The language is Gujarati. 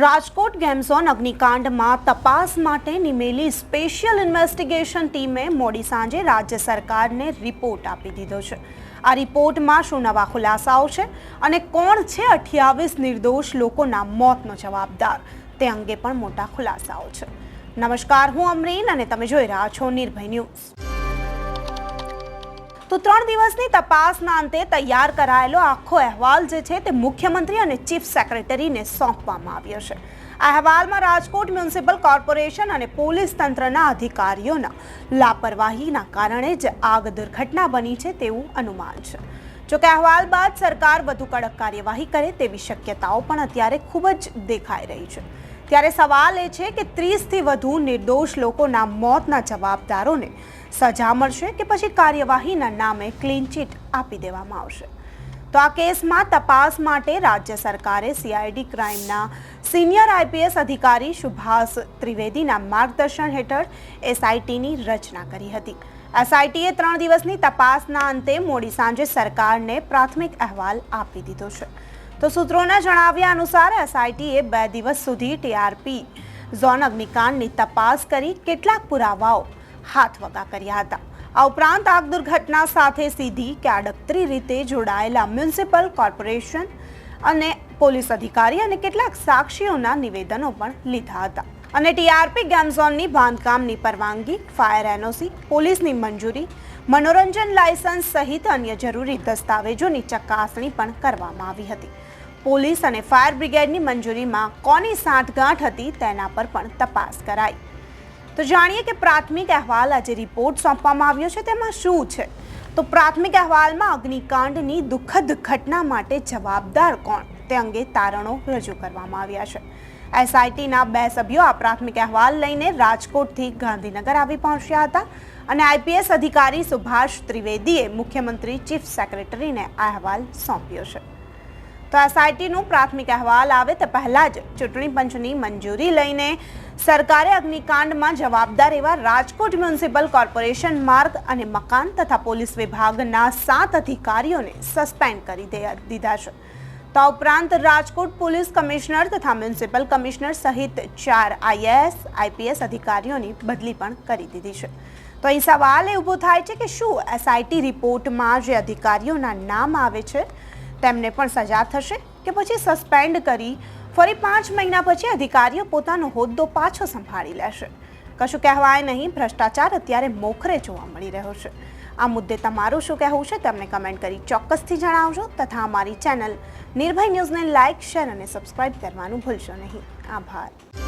રાજકોટ ગેમઝોન અગ્નિકાંડમાં તપાસ માટે નિમેલી સ્પેશિયલ ઇન્વેસ્ટિગેશન ટીમે મોડી સાંજે રાજ્ય સરકારને રિપોર્ટ આપી દીધો છે. આ રિપોર્ટમાં શું નવા ખુલાસાઓ છે અને કોણ છે અઠ્યાવીસ નિર્દોષ લોકોના મોતનો જવાબદાર? તે અંગે પણ મોટા ખુલાસાઓ છે. નમસ્કાર, હું અમરીન અને તમે જોઈ રહ્યા છો નિર્ભય ન્યૂઝ. તો ત્રણ દિવસની તપાસના અંતે તૈયાર કરાયેલો આખો અહેવાલ જે છે તે મુખ્યમંત્રી અને ચીફ સેક્રેટરીને સોંપવામાં આવ્યો છે. આ અહેવાલમાં રાજકોટ મ્યુનિસિપલ કોર્પોરેશન અને પોલીસ તંત્રના અધિકારીઓના લાપરવાહીના કારણે જ આગ દુર્ઘટના બની છે તેવું અનુમાન છે. જોકે અહેવાલ બાદ સરકાર વધુ કડક કાર્યવાહી કરે તેવી શક્યતાઓ પણ અત્યારે ખૂબ જ દેખાઈ રહી છે. ત્યારે સવાલ એ છે કે ત્રીસથી વધુ નિર્દોષ લોકોના મોતના જવાબદારોને સજા મળશે કે પછી કાર્યવાહીના નામે ક્લીન ચીટ આપી દેવામાં આવશે? તો આ કેસમાં તપાસ માટે રાજ્ય સરકારે સીઆઈડી ક્રાઇમના સિનિયર આઈપીએસ અધિકારી સુભાષ ત્રિવેદીના માર્ગદર્શન હેઠળ એસઆઈટીની રચના કરી હતી. એસઆઈટીએ ત્રણ દિવસની તપાસના અંતે મોડી સાંજે સરકારને પ્રાથમિક અહેવાલ આપી દીધો છે. તો સૂત્રોના જણાવ્યા અનુસાર એસઆઈટીએ બે દિવસ સુધી ટીઆરપી ઝોન અગ્નિકાંડની તપાસ કરી કેટલાક પુરાવાઓ હાથ વગા કર્યા હતા. આ ઉપરાંત આગ દુર્ઘટના સાથે સીધી કે આડકતરી રીતે જોડાયેલા મ્યુનિસિપલ કોર્પોરેશન અને પોલીસ અધિકારી અને કેટલાક સાક્ષીઓના નિવેદનો પણ લીધા હતા. અને ટીઆરપી ગેમઝોનની બાંધકામની પરવાનગી, ફાયર એનઓસી, પોલીસની મંજૂરી, મનોરંજન લાયસન્સ સહિત અન્ય જરૂરી દસ્તાવેજોની ચકાસણી પણ કરવામાં આવી હતી. પોલીસ અને ફાયર બ્રિગેડની મંજૂરીમાં કોની સાંઠગાંઠ હતી તેના પર પણ તપાસ કરાઈ. તો જાણીએ કે પ્રાથમિક અહેવાલ આજે રિપોર્ટ સોંપવામાં આવ્યો છે, તેમાં શું છે? તો પ્રાથમિક અહેવાલમાં અગ્નિકાંડની દુઃખદ ઘટના માટે જવાબદાર કોણ? તે અંગે તારણો રજૂ કરવામાં આવ્યા છે. એસઆઈટીના બે સભ્યો આ પ્રાથમિક અહેવાલ લઈને રાજકોટથી ગાંધીનગર આવી પહોંચ્યા હતા અને આઈપીએસ અધિકારી સુભાષ ત્રિવેદીએ મુખ્યમંત્રી ચીફ સેક્રેટરીને આ અહેવાલ સોંપ્યો છે. તો એસઆઈટીનું પ્રાથમિક અહેવાલ આવે તે પહેલાં જ ચૂંટણી પંચની મંજૂરી લઈને સરકારે અગ્નિકાંડમાં જવાબદાર એવા રાજકોટ મ્યુનિસિપલ કોર્પોરેશન માર્ગ અને મકાન તથા પોલીસ વિભાગના સાત અધિકારીઓને સસ્પેન્ડ કરી દીધા છે. તો ઉપરાંત રાજકોટ પોલીસ કમિશનર તથા મ્યુનિસિપલ કમિશનર સહિત ચાર આઈએએસ આઈપીએસ અધિકારીઓની બદલી પણ કરી દીધી છે. તો અહીં સવાલ એ ઊભો થાય છે કે શું એસઆઈટી રિપોર્ટમાં જે અધિકારીઓના નામ આવે છે તેમને પણ સજા થશે કે પછી સસ્પેન્ડ કરી ફરી પાંચ મહિના પછી અધિકારીઓ પોતાનો હોદ્દો પાછો સંભાળી લેશે. કશું કહેવાય નહીં, ભ્રષ્ટાચાર અત્યારે મોખરે જોવા મળી રહ્યો છે. આ મુદ્દે તમારું શું કહેવું છે તમને કમેન્ટ કરી ચોક્કસથી જણાવજો તથા અમારી ચેનલ નિર્ભય ન્યૂઝને લાઇક, શેર અને સબસ્ક્રાઇબ કરવાનું ભૂલશો નહીં. આભાર.